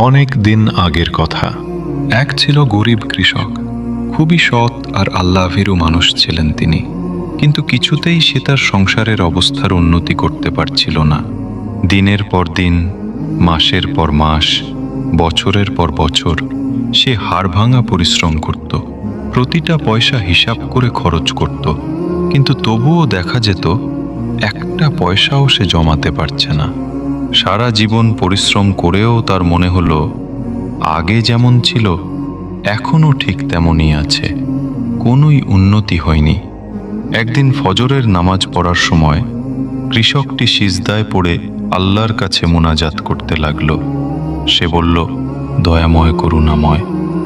অনেক দিন আগের কথা। এক ছিল গরিব কৃষক। খুবই সৎ আর আল্লাভীরু মানুষ ছিলেন তিনি। কিন্তু কিছুতেই সে তার সংসারের অবস্থার উন্নতি করতে পারছিল না। দিনের পর দিন, মাসের পর মাস, বছরের পর বছর সে হাড়ভাঙা পরিশ্রম করত। প্রতিটা পয়সা হিসাব করে খরচ করত। কিন্তু তবুও দেখা যেত, একটা পয়সাও সে জমাতে পারছে না। সারা জীবন পরিশ্রম করেও তার মনে হলো, আগে যেমন ছিল, এখনও ঠিক তেমনই আছে। কোনোই উন্নতি হয়নি। একদিন ফজরের নামাজ পড়ার সময় কৃষকটি সিজদায় পড়ে আল্লাহর কাছে মোনাজাত করতে লাগল। সে বলল, দয়াময় করুণাময়,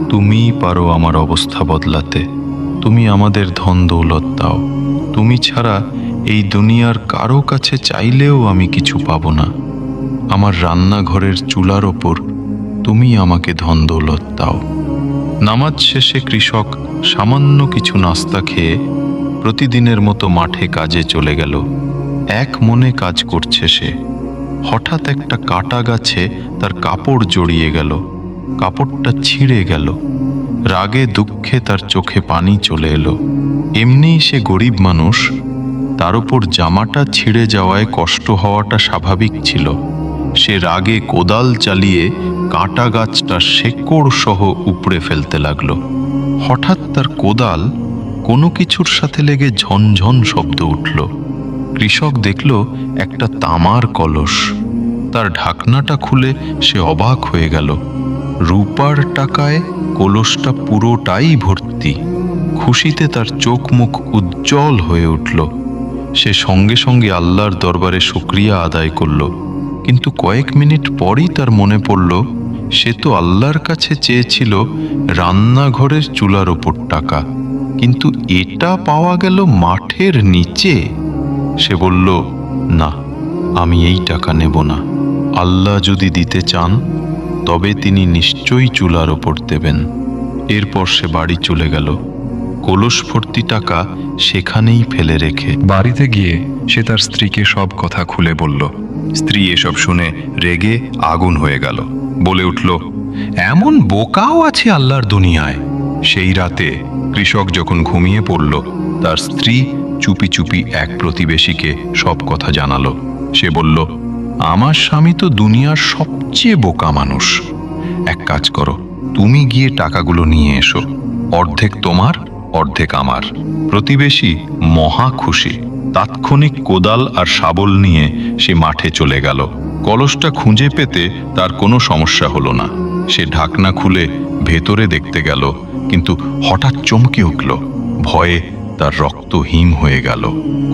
তুমিই পারো আমার অবস্থা বদলাতে। তুমি আমাদের ধন দৌলত দাও। তুমি ছাড়া এই দুনিয়ার কারও কাছে চাইলেও আমি কিছু পাবো না। আমার রান্নাঘরের চুলার ওপর তুমি আমাকে ধন দৌলত দাও। নামাজ শেষে কৃষক সামান্য কিছু নাস্তা খেয়ে প্রতিদিনের মতো মাঠে কাজে চলে গেল। এক মনে কাজ করছে সে। হঠাৎ একটা কাটা গাছে তার কাপড় জড়িয়ে গেল। কাপড়টা ছিঁড়ে গেল। রাগে দুঃখে তার চোখে পানি চলে এলো। এমনিই সে গরিব মানুষ। তার উপর জামাটা ছিঁড়ে যাওয়ায় কষ্ট হওয়াটা স্বাভাবিক ছিল। সে রাগে কোদাল চালিয়ে কাঁটা গাছটা শেকড় সহ উপড়ে ফেলতে লাগল। হঠাৎ তার কোদাল কোনো কিছুর সাথে লেগে ঝনঝন শব্দ উঠল। কৃষক দেখল একটা তামার কলস। তার ঢাকনাটা খুলে সে অবাক হয়ে গেল। রূপার টাকায় কলসটা পুরোটাই ভর্তি। খুশিতে তার চোখ মুখ উজ্জ্বল হয়ে উঠল। সে সঙ্গে সঙ্গে আল্লাহর দরবারে শুক্রিয়া আদায় করল। কিন্তু কয়েক মিনিট পরই তার মনে পড়ল, সে তো আল্লাহর কাছে চেয়েছিল রান্নাঘরের চুলার ওপর টাকা। কিন্তু এটা পাওয়া গেল মাঠের নিচে। সে বলল, না, আমি এই টাকা নেব না। আল্লাহ যদি দিতে চান, তবে তিনি নিশ্চয়ই চুলার ওপর দেবেন। এরপর সে বাড়ি চলে গেল। কলস ভর্তি টাকা সেখানেই ফেলে রেখে বাড়িতে গিয়ে সে তার স্ত্রীকে সব কথা খুলে বলল। স্ত্রী এসব শুনে রেগে আগুন হয়ে গেল। বলে উঠল, এমন বোকাও আছে আল্লাহর দুনিয়ায়। সেই রাতে কৃষক যখন ঘুমিয়ে পড়ল, তার স্ত্রী চুপি চুপি এক প্রতিবেশীকে সব কথা জানালো। সে বলল, আমার স্বামী তো দুনিয়ার সবচেয়ে বোকা মানুষ। এক কাজ করো, তুমি গিয়ে টাকাগুলো নিয়ে এসো। অর্ধেক তোমার, অর্ধেক আমার। প্রতিবেশী মহা খুশি। তাৎক্ষণিক কোদাল আর শাবল নিয়ে সে মাঠে চলে গেল। কলসটা খুঁজে পেতে তার কোনো সমস্যা হলো না। সে ঢাকনা খুলে ভেতরে দেখতে গেল, কিন্তু হঠাৎ চমকে উঠল। ভয়ে তার রক্ত হিম হয়ে গেল।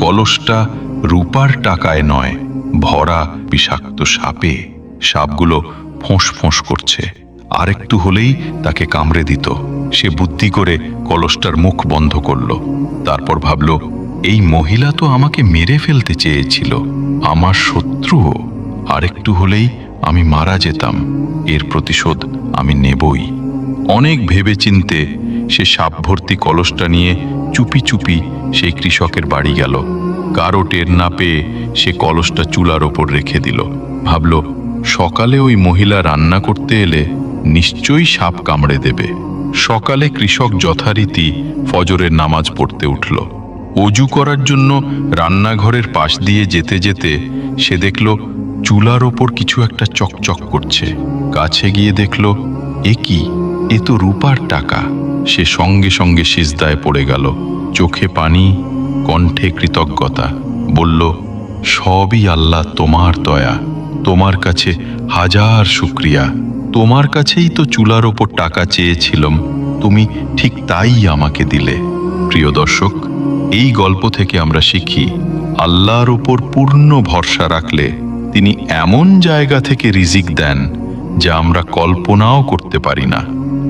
কলসটা রূপার টাকায় নয়, ভরা বিষাক্ত সাপে। সাপগুলো ফোঁস ফোঁস করছে। আরেকটু হলেই তাকে কামড়ে দিত। সে বুদ্ধি করে কলসটার মুখ বন্ধ করল। তারপর ভাবল এই মহিলা তো আমাকে মেরে ফেলতে চেয়েছিল, আমার শত্রুও। আরেকটু হলেই আমি মারা যেতাম, এর প্রতিশোধ আমি নেবই। অনেক ভেবেচিন্তে সে সাপ ভর্তি কলসটা নিয়ে চুপি চুপি সেই কৃষকের বাড়ি গেল। কারও টের না পেয়ে সে কলসটা চুলার ওপর রেখে দিল। ভাবল, সকালে ওই মহিলা রান্না করতে এলে নিশ্চয়ই সাপ কামড়ে দেবে। সকালে কৃষক যথারীতি ফজরের নামাজ পড়তে উঠল। অজু করার জন্য রান্নাঘরের পাশ দিয়ে যেতে যেতে সে দেখল চুলার ওপর কিছু একটা চকচক করছে। কাছে গিয়ে দেখল, এ কি? এ তো রূপার টাকা। সে সঙ্গে সঙ্গে সিজদায় পড়ে গেল। চোখে পানি, কণ্ঠে কৃতজ্ঞতা। বলল, সবই আল্লাহ তোমার দয়া। তোমার কাছে হাজার শুক্রিয়া। তোমার কাছেই তো চুলার ওপর টাকা চেয়েছিলাম। তুমি ঠিক তাই আমাকে দিলে। প্রিয় দর্শক এই গল্প থেকে আমরা শিখি, আল্লাহর ওপর পূর্ণ ভরসা রাখলে তিনি এমন জায়গা থেকে রিজিক দেন যা আমরা কল্পনাও করতে পারি না।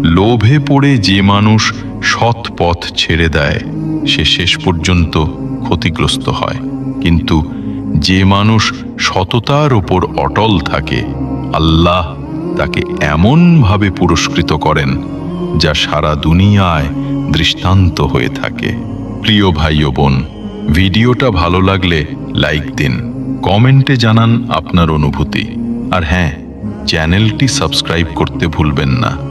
লোভে পড়ে যে মানুষ সৎ পথ ছেড়ে দেয়, সে শেষ পর্যন্ত ক্ষতিগ্রস্ত হয়। কিন্তু যে মানুষ সততার ওপর অটল থাকে, আল্লাহ তাকে এমনভাবে পুরস্কৃত করেন যা সারা দুনিয়ায় দৃষ্টান্ত হয়ে থাকে। প্রিয় ভাই বোন, ভিডিওটা ভালো লাগলে লাইক দিন, কমেন্টে জানান আপনার অনুভূতি। আর হ্যাঁ চ্যানেলটি সাবস্ক্রাইব করতে ভুলবেন না।